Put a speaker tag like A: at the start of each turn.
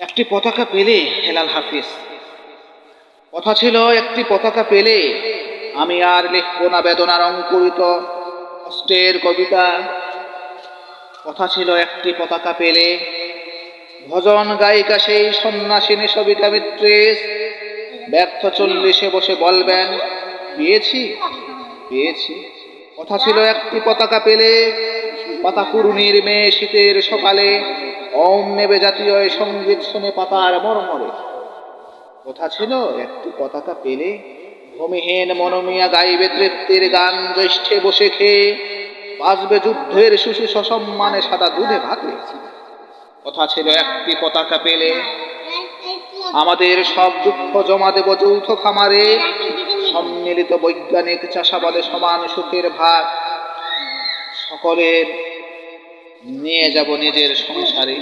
A: একটি পতাকা পেলে, হেলাল হাফিজ। কথা ছিল, একটি পতাকা পেলে আমি আর লিখব না বেদনার অঙ্কুরিত কষ্টের কবিতা। কথা ছিল, একটি পতাকা পেলে ভজন গায়িকা সেই সন্ন্যাসিনী সবিতা মিত্রেস ব্যর্থ চল্লিশে বসে বলবেন, পেয়েছি পেয়েছি। কথা ছিল, একটি পতাকা পেলে পাতা কুরুনির মেয়ে শীতের সকালে ওম নেবে জাতীয় সংগীত শুনে পাতার মরমরে। কথা ছিল, একটি পতাকা পেলে ভূমিহীন মনমিয়া গাইবে তৃপ্তির গান, জ্যৈষ্ঠে বসে খেয়ে বাঁচবে যুদ্ধের শিশু সসম্মানে সাদা দুধে ভাতে কথা ছিল, একটি পতাকা পেলে আমাদের সব দুঃখ জমা দেব যৌথ খামারে। সম্মিলিত বৈজ্ঞানিক চাষাবাদে সমান সুখের ভাগ সকলের নিয়ে যাব নিজের সংসারে।